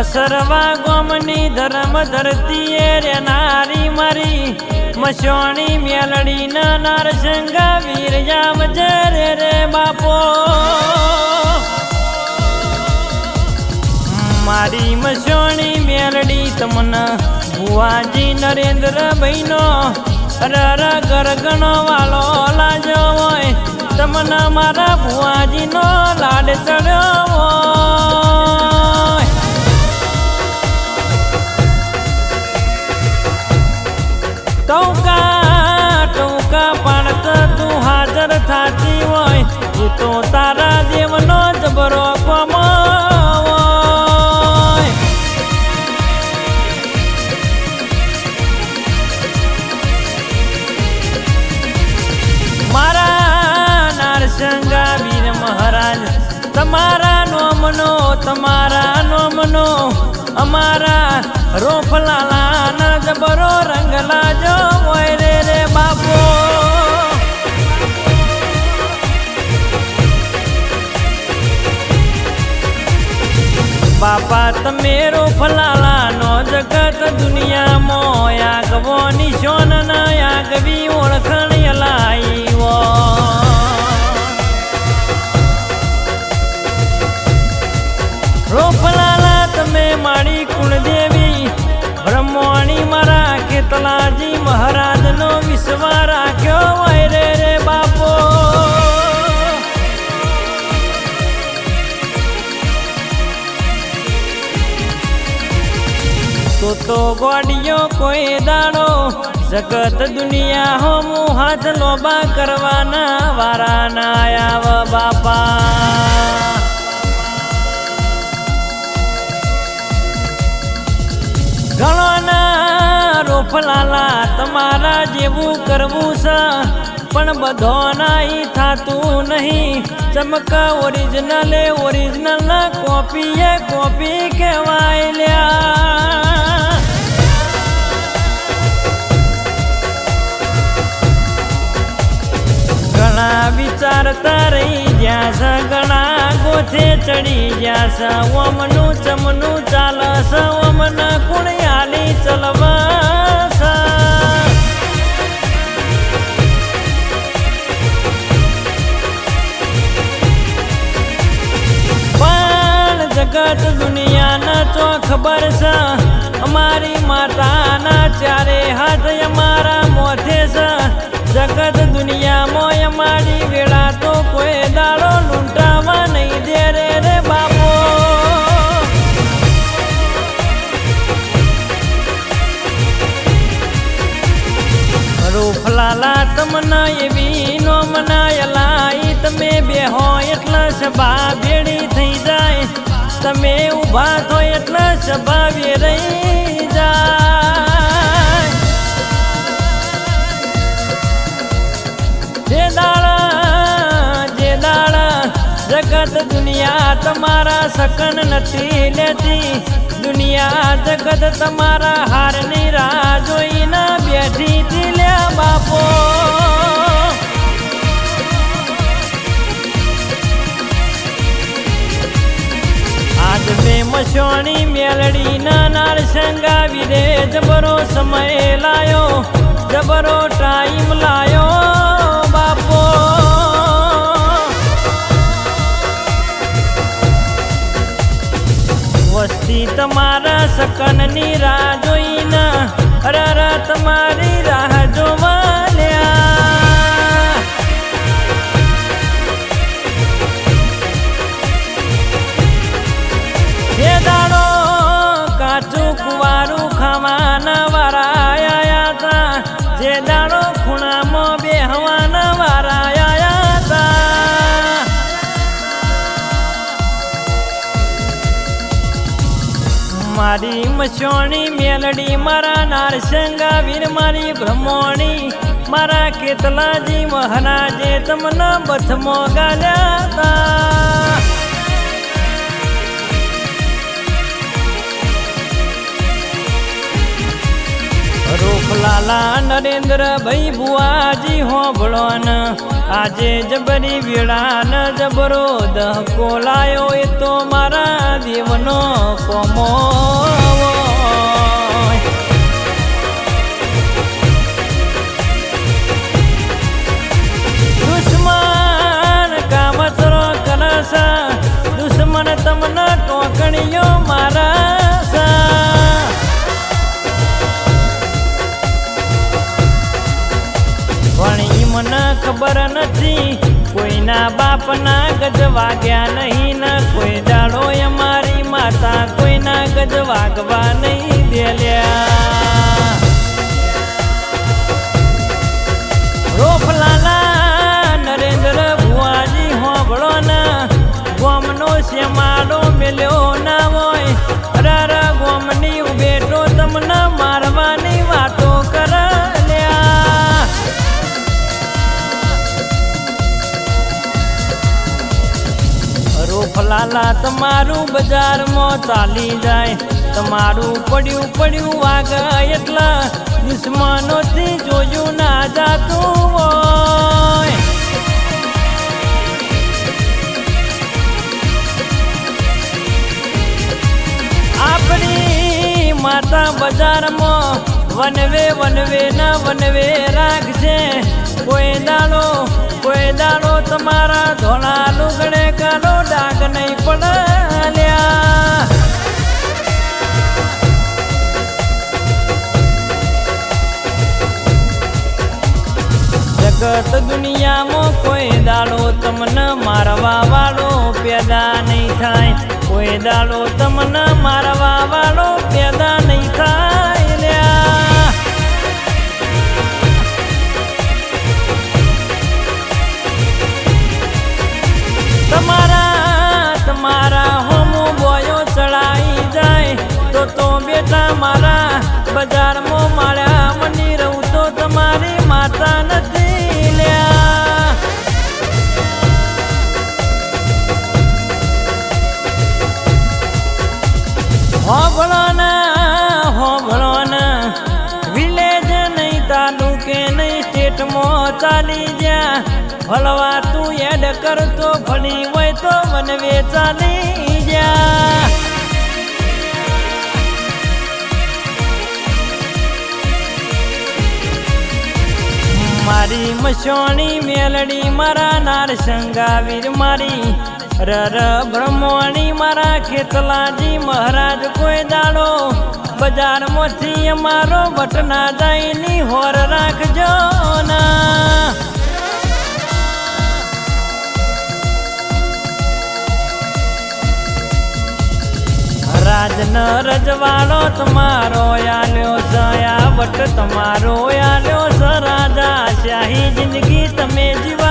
અસરવા ગોમની ધર્મ ધરતી રે નારી મારી. મસોણી મેલડી ના નારસંગા વીર જામ રે બાપો. મારી મસોણી મેલડી તમને ભુવાજી નરેન્દ્ર ભાઈનો રર ગરગણો વાલો લાજો હોય. તમને મારા ભુવાજીનો લાડ ચડ્યો હોય. ટૌકા ટૌકા પાડત તું હાજર થાતી હોય. એ તો તારા મારા વીર મહારાજ. તમારા નોમનો તમારા નોમનો, અમારા રોફલાલા જબરો રંગ લાજો હોય રે રે બાપો. બાપા, તમે રોફલાલા નો જગત દુનિયામાં આગવો નિશોન ના આગવી ઓળખણ યલાઈવો કુળદેવી બ્રહ્માણી મારા કેતલાજી મહારાજનો વિશ્વા રાખ્યો હોય રે રે બાપો. તો તો ગોડિયો કોઈ દાડો, જગત દુનિયા હોમું હાથ લોબા કરવાના વારા ના આવ બાપા. રોફલાલા તમારા જેવું કરવું છે. પણ બધો નહીં થાતું નહીં. ચમકા ઓરિજિનલ ઓરિજિનલ ના કોપી એ કોપી કહેવાય લ્યા. ઘણા વિચારતા રહી ગયા છે, ઘણા ગોથે ચડી ગયા સા ઓમનું ચમનું ચાલ છે ઓમના કુણ આલી ચલવા. સભા ભેડી થઈ જાય. તમે ઊભા થો એટલે સભા વેરાઈ જાય. જે દાડા જે દાડા જગત દુનિયા તમારા સકન નથી લેતી. દુનિયા જગત તમારા હારની રાહ જોઈને બેઠી લ્યા બાપો. મસોણી મેલડી ના નારસંગા વિરે જબરો સમય લાયો, જબરો ટાઈમ લાયો બાપો. વસ્તી તમારા સકનની રાહ જોઈને અરર તમારી રાહ જોવા મારી મસોણી મેલડી, મારા નારસંગા વીર મારી બ્રહ્મોણી. મારા કેતલાજી, મહારાજે તમને બથમો ગાલ્યા તા રોફલાલા નરેન્દ્ર ભાઈ ભુવાજી હોભળો ન આજે જબરી વેળા ન જબરો દહકો લાયો એ તો મારા દેવનો કોમો. કોઈના બાપના ગજ વાગ્યા નહીં ના કોઈ દાડો અમારી માતા કોઈના ગજ વાગવા નહીં દેલ્યા. રોફલાલા નરેન્દ્ર ભુવાજી હોબળો ને ગોમનો શ્યામાડો રોફલાલા તમારું બજારમાં ચાલી જાય. તમારું પડ્યું પડ્યું વાગ એટલા દુશ્મનોથી જોયું ના જાતું હોય. આપણી માતા બજારમાં વનવે વનવે ના વનવે રાખશે કોઈ દાડો કોઈ દાડો તમારા ધોળા લુગડે કાનો ડાગ નહીં પડલ્યા જગત દુનિયામાં કોઈ દાડો તમને મારવા વાળો પેદા નહીં થાય. કોઈ દાડો તમને મારવા વાળો પેદા નહીં થાય. ચાલી જા ભલવા તું એડ કરતો, ભણી હોય તો મનવે ચાલી જા મારી મસોણી મેલડી મારા નાર સંગાવીર મારી, રર બ્રહ્મણી મારા ખેતલાજી મહારાજ કોઈ દાડો બજારમાંથી અમારો વટના જાયની હોર રાખજો ના. રાજન રજવાડો તમારો આલ્યો સયા વટ તમારો આલ્યો સ રાજા શાહી જિંદગી તમે જીવાડી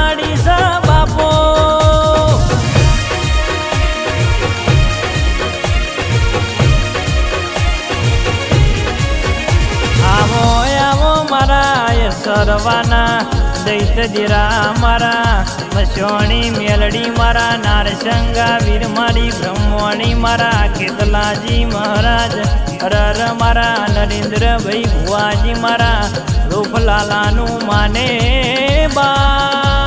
સરવાના દૈત જીરા મારા, મસોણી મેલડી મારા નારસંગા વીર મારી બ્રહ્મણી મારા, કેતલાજી મહારાજ હરર મારા, નરેન્દ્રભાઈ ભુવાજી મારા, રૂપલાલાનું માને બા.